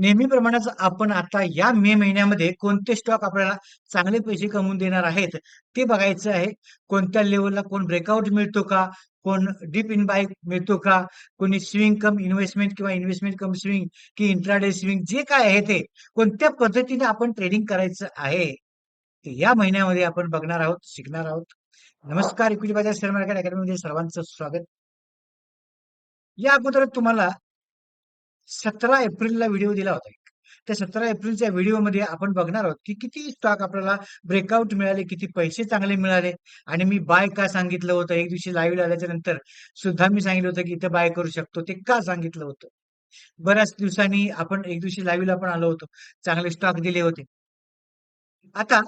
नेहमीप्रमाणेच आपण आता या मे महिन्यामध्ये कोणते स्टॉक आपल्याला चांगले पैसे कमवून देणार आहेत ते बघायचं आहे. कोणत्या लेवलला कोण ब्रेकआउट मिळतो का? कोण डीप इन बाय मिळतो का? कोणी स्विंग कम इन्व्हेस्टमेंट किंवा इन्व्हेस्टमेंट कम स्विंग की इंट्राडे स्विंग जे काय आहे ते कोणत्या पद्धतीने आपण ट्रेडिंग करायचं आहे ते या महिन्यामध्ये आपण बघणार आहोत शिकणार आहोत. नमस्कार इक्विटी बाजार शेअर मार्केट अकॅडमीमध्ये सर्वांचं स्वागत. या अगोदर तुम्हाला सतरा एप्रिलला व्हिडिओ दिला होता एक. त्या सतरा एप्रिलच्या व्हिडिओमध्ये आपण बघणार आहोत की किती स्टॉक आपल्याला ब्रेकआउट मिळाले किती पैसे चांगले मिळाले. आणि मी बाय का सांगितलं होतं? एक दिवशी लाईव्ह आल्याच्यानंतर सुद्धा मी सांगितलं होतं की इथं बाय करू शकतो. ते का सांगितलं होतं? बऱ्याच दिवसांनी आपण एक दिवशी लाईव्हला पण आलो होतो. चांगले स्टॉक दिले होते. आता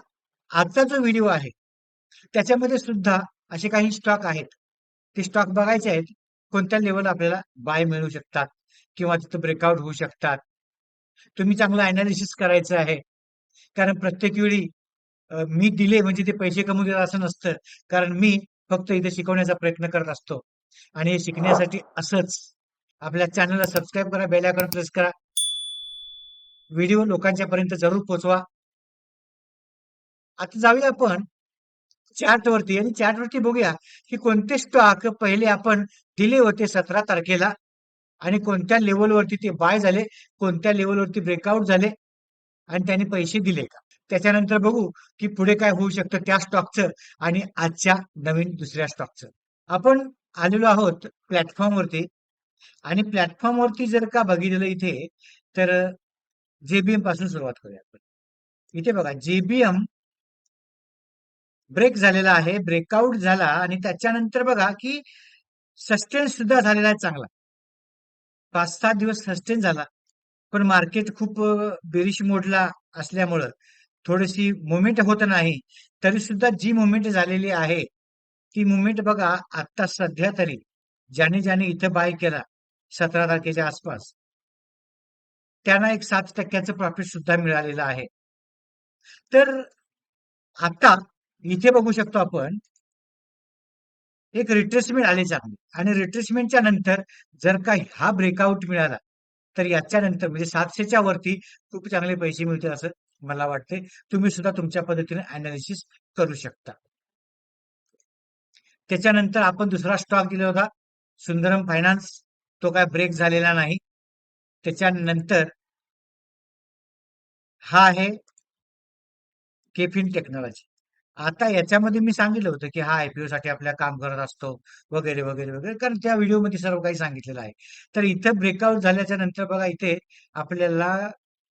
आजचा जो व्हिडिओ आहे त्याच्यामध्ये सुद्धा असे काही स्टॉक आहेत. ते स्टॉक बघायचे आहेत. कोणत्या लेवल आपल्याला बाय मिळू शकतात? किंवा तिथं ब्रेकआउट होऊ शकतात. तुम्ही चांगलं अनालिसिस करायचं आहे. कारण प्रत्येक वेळी मी दिले म्हणजे ते पैसे कमवून देतात असं नसतं. कारण मी फक्त इथे शिकवण्याचा प्रयत्न करत असतो. आणि हे शिकण्यासाठी असंच. आपल्या चॅनलला सबस्क्राईब करा बेल आयकॉन प्रेस करा. व्हिडिओ लोकांच्या पर्यंत जरूर पोहोचवा आता जाऊया आपण चार्ट वरती. आणि चार्ट वरती बघूया की कोणते स्टॉक पहिले आपण दिले होते सतरा तारखेला. आणि कोणत्या लेवलवरती ते बाय झाले कोणत्या लेवलवरती ब्रेकआउट झाले आणि त्यांनी पैसे दिले का? त्याच्यानंतर बघू की पुढे काय होऊ शकतं त्या स्टॉकचं आणि आजच्या नवीन दुसऱ्या स्टॉकचं आपण आलेलो आहोत प्लॅटफॉर्मवरती आणि प्लॅटफॉर्मवरती जर का बघितलं इथे तर जेबीएमपासून सुरुवात करूया आपण. इथे बघा जेबीएम ब्रेक झालेला आहे ब्रेकआउट झाला आणि त्याच्यानंतर बघा की सस्टेन सुद्धा झालेला आहे चांगला. पाच सात दिवस सस्टेन झाला. पण मार्केट खूप बेरिश मोडला असल्यामुळं थोडीशी मुवमेंट होत नाही. तरी सुद्धा जी मुवमेंट झालेली आहे ती मुवमेंट बघा आता सध्या तरी ज्याने ज्याने इथं बाय केला सतरा तारखेच्या आसपास त्यांना एक सात टक्क्याचं प्रॉफिट सुद्धा मिळालेलं आहे. तर आता इथे बघू शकतो आपण एक रिट्रेसमेंट आले चांगली. आणि रिट्रेसमेंटच्या नंतर जर का हा ब्रेकआउट मिळाला तर याच्या नंतर म्हणजे सातशेच्या वरती खूप चांगले पैसे मिळतील असं मला वाटते तुम्ही सुद्धा तुमच्या पद्धतीने अनालिसिस करू शकता. त्याच्यानंतर आपण दुसरा स्टॉक दिला होता सुंदरम फायनान्स तो काय ब्रेक झालेला नाही. त्याच्यानंतर हा आहे केफिन टेक्नॉलॉजी आता याच्यामध्ये मी सांगितलं होतं की हा आयपीओ साठी आपल्या काम करत असतो वगैरे वगैरे वगैरे. कारण त्या व्हिडिओमध्ये सर्व काही सांगितलेलं आहे. तर इथं ब्रेकआउट झाल्याच्यानंतर बघा इथे आपल्याला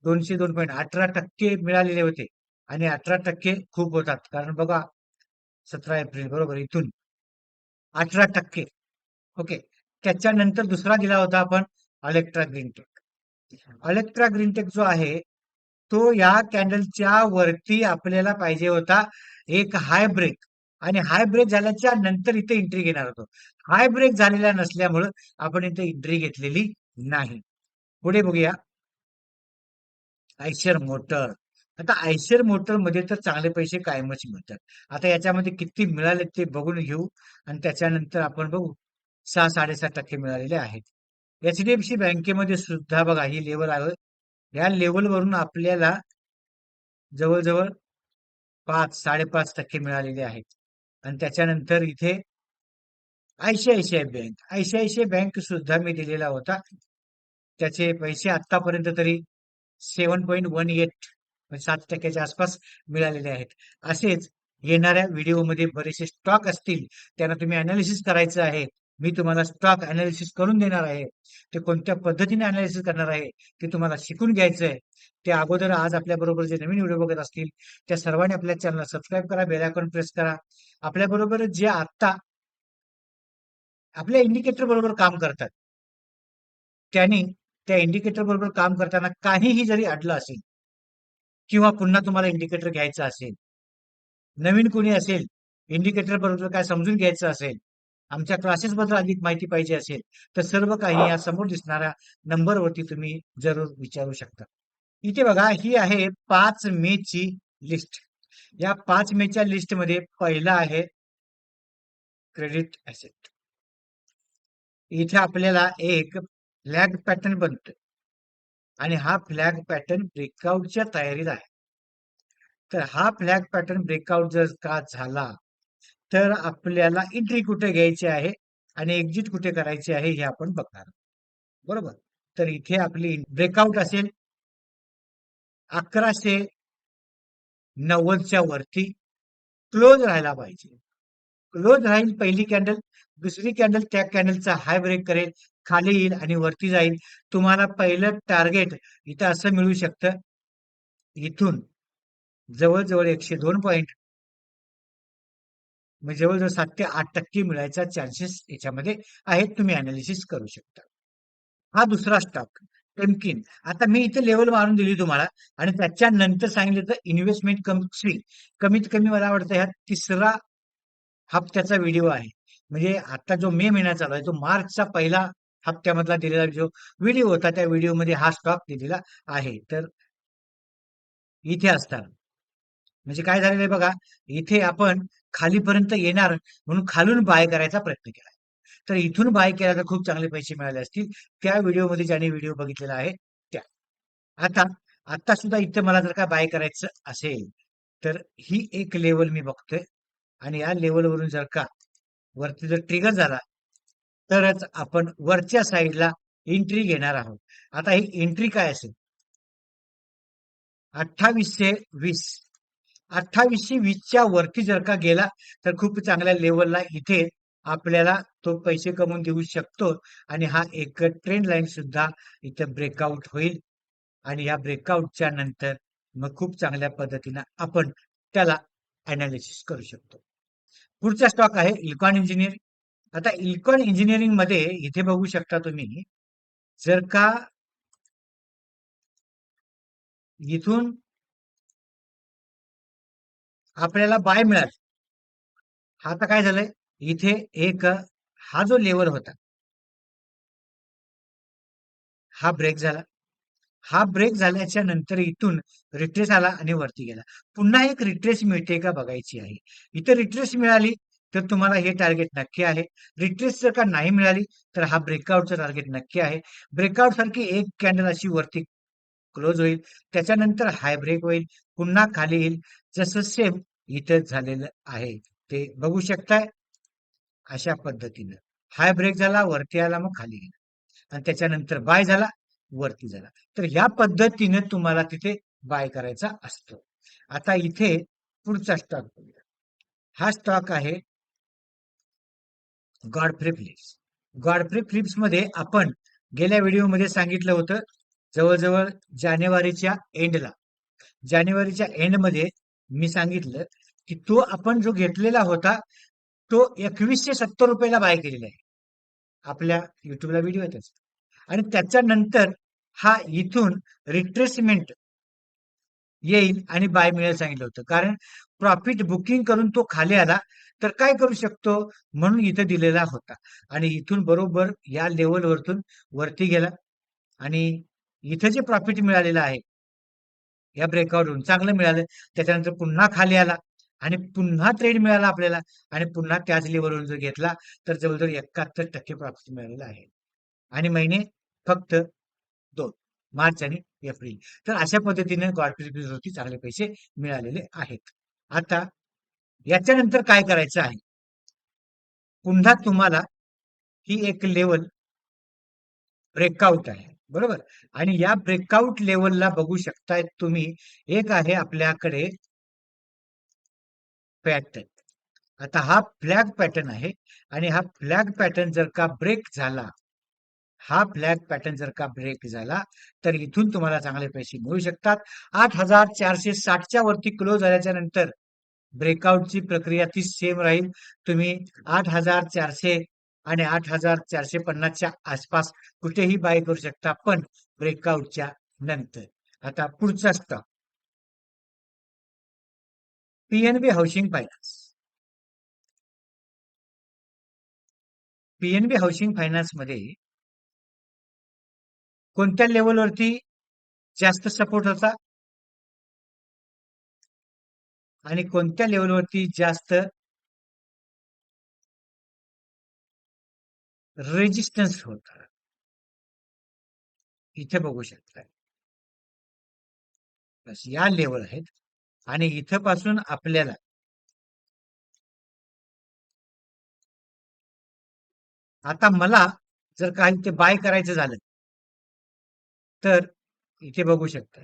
दोनशे दोन पॉईंट अठरा टक्के मिळालेले होते. आणि अठरा टक्के खूप होतात. कारण बघा सतरा एप्रिल बरोबर इथून. अठरा टक्के. ओके. त्याच्यानंतर दुसरा दिला होता आपण अलेक्ट्रा ग्रीनटेक अलेक्ट्रा ग्रीनटेक जो आहे तो या कॅन्डलच्या वरती आपल्याला पाहिजे होता एक हाय ब्रेक आणि हाय ब्रेक झाल्याच्यानंतर इथे एंट्री घेणार होतो. हाय ब्रेक झालेला नसल्यामुळं आपण इथे एंट्री घेतलेली नाही. पुढे बघूया. आयशर मोटर आता आयशर मोटरमध्ये तर चांगले पैसे कायमच मिळतात. आता याच्यामध्ये किती मिळाले ते बघून घेऊ. आणि त्याच्यानंतर आपण बघू. सहा साडेसात टक्के मिळालेले आहेत. एच डी एफ सी बँकेमध्ये सुद्धा बघा ही लेवल आहे. या लेवलवरून आपल्याला जवळजवळ पाच साडेपाच टक्के मिळालेले आहेत. आणि त्याच्यानंतर इथे आयसीआयसीआय बँक. आयसीआयसीआय बँक सुद्धा मी दिलेला होता. त्याचे पैसे आतापर्यंत तरी सेवन पॉईंट वन एट म्हणजे सात टक्क्याच्या आसपास मिळालेले आहेत. असेच येणाऱ्या व्हिडिओमध्ये बरेचसे स्टॉक असतील त्यांना तुम्ही अनालिसिस करायचं आहे मी तुम्हाला स्टॉक अनालिसिस करून देणार आहे. ते कोणत्या पद्धतीने अनालिसिस करणार आहे ते तुम्हाला शिकून घ्यायचं आहे ते अगोदर आज आपल्या बरोबर जे नवीन व्हिडिओ बघत असतील त्या सर्वांनी आपल्या चॅनलला सबस्क्राईब करा बेल आयकॉन प्रेस करा. आपल्या बरोबर जे आता आपल्या इंडिकेटर बरोबर काम करतात. त्यांनी त्या इंडिकेटर बरोबर काम करताना काहीही जरी अडलं असेल किंवा पुन्हा तुम्हाला इंडिकेटर घ्यायचं असेल नवीन कोणी असेल इंडिकेटर बरोबर काय समजून घ्यायचं असेल आमच्या क्लासेस बद्दल अधिक माहिती पाहिजे असेल तर सर्व काही या समोर दिसणाऱ्या नंबरवरती तुम्ही जरूर विचारू शकता. इथे बघा ही आहे पाच मे ची लिस्ट या पाच मे च्या लिस्टमध्ये पहिला आहे क्रेडिट ऍसेट इथे आपल्याला एक फ्लॅग पॅटर्न बनतोय. आणि हा फ्लॅग पॅटर्न ब्रेकआउटच्या तयारीत आहे. तर हा फ्लॅग पॅटर्न ब्रेकआउट जर का झाला तर आपल्याला एंट्री कुठे घ्यायची आहे आणि एक्झिट कुठे करायची आहे हे आपण बघणार बरोबर? तर इथे आपली ब्रेकआउट असेल. अकराशे नव्वदच्या वरती क्लोज राहायला पाहिजे. क्लोज राहील पहिली कॅन्डल दुसरी कॅन्डल त्या कॅन्डलचा हाय ब्रेक करेल खाली येईल आणि वरती जाईल. तुम्हाला पहिलं टार्गेट इथं असं मिळू शकतं. इथून जवळजवळ एकशे दोन पॉईंट म्हणजे जवळजवळ सात ते आठ टक्के मिळायचा चान्सेस याच्यामध्ये आहेत. तुम्ही अनालिसिस करू शकता. हा दुसरा स्टॉक टेमकिन आता मी इथे लेवल मारून दिली तुम्हाला आणि त्याच्यानंतर सांगितलं तर इन्व्हेस्टमेंट कम स्विंग कमीत कमी मला वाटतं ह्या तिसरा हप्त्याचा व्हिडिओ आहे. म्हणजे आता जो मे महिना चालू आहे तो मार्चचा पहिला हप्त्यामधला दिलेला जो व्हिडिओ होता त्या व्हिडिओमध्ये हा स्टॉक दिलेला आहे. तर इथे असताना. म्हणजे काय झालेलं आहे बघा इथे आपण खालीपर्यंत येणार म्हणून खालून बाय करायचा प्रयत्न केला. तर इथून बाय केला तर खूप चांगले पैसे मिळाले असतील. त्या व्हिडिओमध्ये ज्याने व्हिडिओ बघितलेला आहे त्या. आता आता सुद्धा इथं मला जर का बाय करायचं असेल तर ही एक लेवल मी बघतोय. आणि या लेवलवरून जर का वरती जर ट्रिगर झाला तरच आपण वरच्या साईडला एंट्री घेणार आहोत. आता ही एंट्री काय असेल? अठ्ठावीसशे वीस. अठ्ठावीसशे वीसच्या वरती जर का गेला तर खूप चांगल्या लेवलला इथे आपल्याला तो पैसे कमवून देऊ शकतो. आणि हा एक ट्रेंड लाईन सुद्धा इथे ब्रेकआउट होईल. आणि या ब्रेकआउटच्या नंतर मग खूप चांगल्या पद्धतीनं आपण त्याला अनालिसिस करू शकतो. पुढचा स्टॉक आहे इल्कॉन इंजिनिअरिंग आता इल्कॉन इंजिनिअरिंगमध्ये इथे बघू शकता तुम्ही जर का इथून आपल्याला बाय मिळाल. हा आता काय झालंय? इथे एक हा जो लेवल होता हा ब्रेक झाला. हा ब्रेक झाल्याच्यानंतर इथून रिट्रेस आला आणि वरती गेला. पुन्हा एक रिट्रेस मिळते का बघायची आहे. इथे रिट्रेस मिळाली तर तुम्हाला हे टार्गेट नक्की आहे. रिट्रेस जर का नाही मिळाली तर हा ब्रेकआउटचं टार्गेट नक्की आहे. ब्रेकआउट सारखी एक कॅन्डल अशी वरती क्लोज होईल. त्याच्यानंतर हाय ब्रेक होईल. पुन्हा खाली येईल. जसं सेम इथं झालेलं आहे. ते बघू शकताय? अशा पद्धतीनं. हाय ब्रेक झाला वरती आला मग खाली गेला. आणि त्याच्यानंतर बाय झाला वरती झाला. तर ह्या पद्धतीने तुम्हाला तिथे बाय करायचा असतो. आता इथे पुढचा स्टॉक बघूया. हा स्टॉक आहे गॉडफ्रे फ्लिप्स. गॉडफ्री फ्लिप्समध्ये आपण गेल्या व्हिडिओमध्ये सांगितलं होतं जवळजवळ जानेवारीच्या एंडला. जानेवारीच्या एंडमध्ये मी सांगितलं की तो आपण जो घेतलेला होता तो एकवीसशे सत्तर रुपयाला बाय केलेला आहे. आपल्या युट्यूबला व्हिडिओ येतच. आणि त्याच्यानंतर हा इथून रिट्रेसमेंट येईल आणि बाय मिळेल सांगितलं होतं. कारण प्रॉफिट बुकिंग करून तो खाली आला तर काय करू शकतो? म्हणून इथं दिलेला होता. आणि इथून बरोबर या लेवलवरतून वरती गेला. आणि इथं जे प्रॉफिट मिळालेलं आहे या ब्रेकआउटवरून चांगलं मिळालं. त्याच्यानंतर पुन्हा खाली आला. आणि पुन्हा ट्रेड मिळाला आपल्याला. आणि पुन्हा त्याच लेवलवरून जर घेतला तर जवळजवळ एकाहत्तर टक्के प्रॉफिट मिळालेला आहे. आणि महिने फक्त दोन मार्च आणि एप्रिल. तर अशा पद्धतीने कॉर्पोरेट चांगले पैसे मिळालेले आहेत. आता याच्यानंतर काय करायचं आहे? पुन्हा तुम्हाला ही एक लेवल ब्रेकआउट आहे. बरोबर? आणि या ब्रेकआउट लेवलला बघू शकताय तुम्ही. एक आहे आपल्याकडे पॅटर्न. आता हा फ्लॅग पॅटर्न आहे आणि हा फ्लॅग पॅटर्न जर का ब्रेक झाला हा फ्लॅग पॅटर्न जर का ब्रेक झाला तर इथून तुम्हाला चांगले पैसे मिळू शकतात. आठ हजार चारशे साठच्या वरती क्लोज झाल्याच्यानंतर ब्रेकआउटची प्रक्रिया ती सेम राहील. तुम्ही आठ हजार चारशे आणि आठ हजार चारशे पन्नासच्या आसपास कुठेही बाय करू शकता पण ब्रेकआउटच्या नंतर. आता पुढचा stock PNB housing finance PNB housing फायनान्समध्ये कोणत्या लेवलवरती जास्त सपोर्ट होता? आणि कोणत्या लेवलवरती जास्त रेजिस्टन्स होता? इथे बघू शकता. बस या लेवल आहेत. आणि इथं पासून आपल्याला आता मला जर काही ते बाय करायचं झालं तर इथे बघू शकता.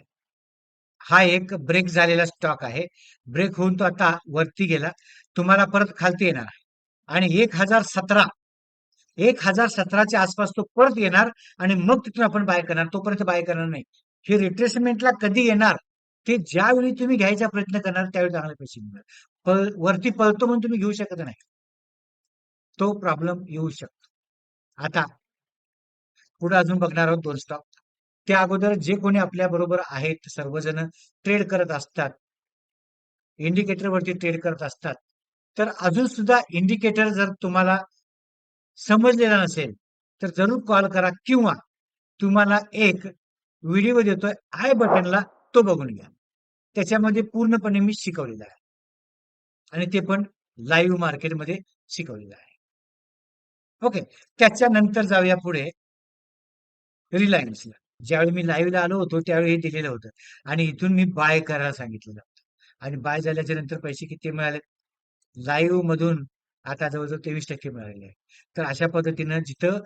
हा एक ब्रेक झालेला स्टॉक आहे. ब्रेक होऊन तो आता वरती गेला. तुम्हाला परत खालती येणार आहे. आणि एक हजार सतरा एक हजार सतराच्या आसपास तो परत येणार आणि मग तिथून आपण बाय करणार. तोपर्यंत बाय करणार नाही. हे रिट्रेसमेंटला कधी येणार? ते ज्यावेळी तुम्ही घ्यायचा प्रयत्न करणार त्यावेळी चांगले पैसे मिळणार. पळ वरती पळतो म्हणून तुम्ही घेऊ शकत नाही. तो प्रॉब्लेम येऊ शकतो. आता पुढे अजून बघणार आहोत दोन स्टॉक त्या अगोदर जे कोणी आपल्या बरोबर आहेत सर्वजण ट्रेड करत असतात इंडिकेटर वरती ट्रेड करत असतात तर अजून सुद्धा इंडिकेटर जर तुम्हाला समजलेला नसेल तर जरूर कॉल करा किंवा तुम्हाला एक व्हिडिओ देतोय आय बटनला तो बघून घ्या. त्याच्यामध्ये पूर्णपणे मी शिकवलेलं आहे. आणि ते पण लाईव्ह मार्केटमध्ये शिकवलेलं आहे. ओके त्याच्यानंतर जाऊया पुढे. रिलायन्सला ज्यावेळी मी लाईव्हला आलो होतो त्यावेळी हे दिलेलं होतं. आणि इथून मी बाय करायला सांगितलेलं होतं. आणि बाय झाल्याच्यानंतर पैसे किती मिळाले? लाईव्ह मधून आता जवळजवळ तेवीस टक्के मिळालेले आहे तर अशा पद्धतीनं जिथं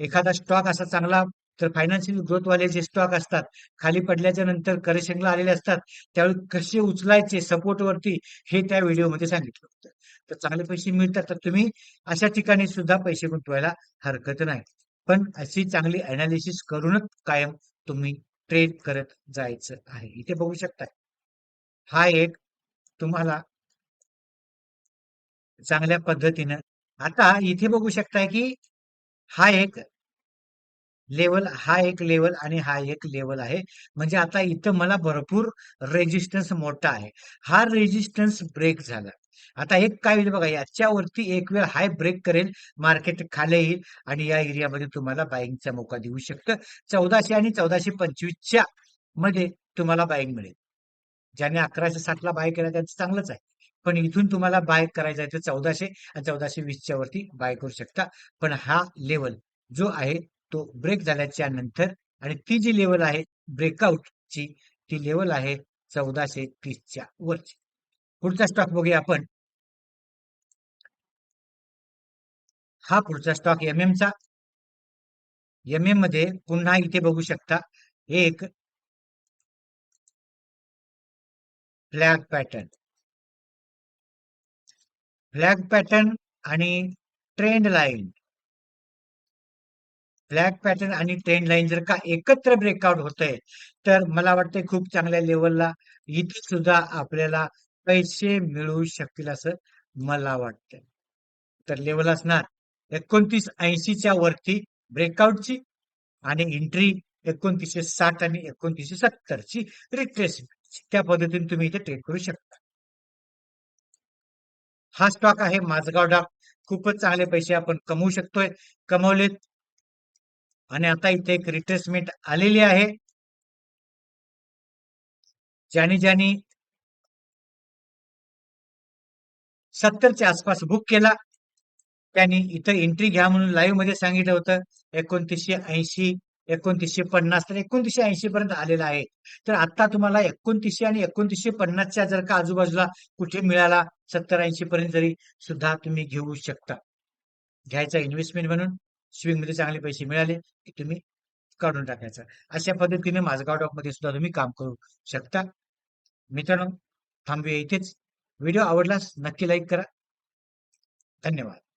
एखादा स्टॉक असा चांगला तर फायनान्शियल ग्रोथवाले जे स्टॉक असतात खाली पडल्याच्या नंतर करेक्शनला आलेले असतात त्यावेळी कसे उचलायचे सपोर्ट वरती हे त्या व्हिडिओमध्ये सांगितलं होतं. तर चांगले पैसे मिळतात तर तुम्ही अशा ठिकाणी सुद्धा पैसे गुंतवायला हरकत नाही. पण अशी चांगली अनालिसिस करूनच कायम तुम्ही ट्रेड करत जायचं आहे. इथे बघू शकता. हा एक तुम्हाला चांगल्या पद्धतीनं आता इथे बघू शकताय की हा एक लेवल हा एक लेवल आणि हा एक लेवल आहे. म्हणजे आता इथं मला भरपूर रेजिस्टन्स मोठा आहे. हा रेजिस्टन्स ब्रेक झाला. आता एक काय होईल बघा याच्यावरती एक वेळ हाय ब्रेक करेल मार्केट खाली येईल आणि या एरियामध्ये तुम्हाला बाईंगचा मोका देऊ शकतं. चौदाशे आणि चौदाशे पंचवीसच्या मध्ये तुम्हाला बाईंग मिळेल. ज्याने अकराशे साठला बाय केला त्यांचं चांगलंच आहे. पण इथून तुम्हाला बाय करायचं आहे तर चौदाशे आणि चौदाशे वीसच्या वरती बाय करू शकता. पण हा लेवल जो आहे तो ब्रेक झाल्याच्यानंतर आणि ती जी लेवल आहे ब्रेकआउटची ती लेवल आहे चौदाशे तीसच्या वरची. पुढचा स्टॉक बघूया आपण. हा पुढचा स्टॉक एम एमचा एम एममध्ये पुन्हा इथे बघू शकता एक फ्लॅग पॅटर्न फ्लॅग पॅटर्न आणि ट्रेंड लाईन फ्लॅग पॅटर्न आणि ट्रेंड लाईन जर का एकत्र ब्रेकआउट होत आहे तर मला वाटतंय खूप चांगल्या लेवलला इथे सुद्धा आपल्याला पैसे मिळू शकतील असं मला वाटतंय. तर लेवल असणार एकोणतीस ऐंशीच्या वरती ब्रेकआउटची आणि एंट्री एकोणतीसशे साठ आणि एकोणतीसशे सत्तरची रिट्रेसमेंट त्या पद्धतीने तुम्ही इथे ट्रेड करू शकता. हा स्टॉक आहे माझगाव डाक. खूपच चांगले पैसे आपण कमवू शकतोय. कमवलेत आणि आता इथे एक रिट्रेसमेंट आलेली आहे. ज्याने ज्याने सत्तरच्या आसपास बुक केला त्यांनी इथं एंट्री घ्या म्हणून लाईव्हमध्ये सांगितलं होतं. एकोणतीसशे ऐंशी एकोणतीसशे पन्नास तर एकोणतीसशे ऐंशी पर्यंत आलेला आहे. तर आता तुम्हाला एकोणतीसशे आणि एकोणतीसशे पन्नासच्या जर का आजूबाजूला कुठे मिळाला सत्तर ऐंशी पर्यंत जरी सुद्धा तुम्ही घेऊ शकता. घ्यायचा इन्व्हेस्टमेंट म्हणून. स्विंगमध्ये चांगले पैसे मिळाले की तुम्ही काढून टाकायचं. अशा पद्धतीने माझगाव डॉकमध्ये सुद्धा तुम्ही काम करू शकता. मित्रांनो थांबूया इथेच. व्हिडिओ आवडलास नक्की लाईक करा. धन्यवाद.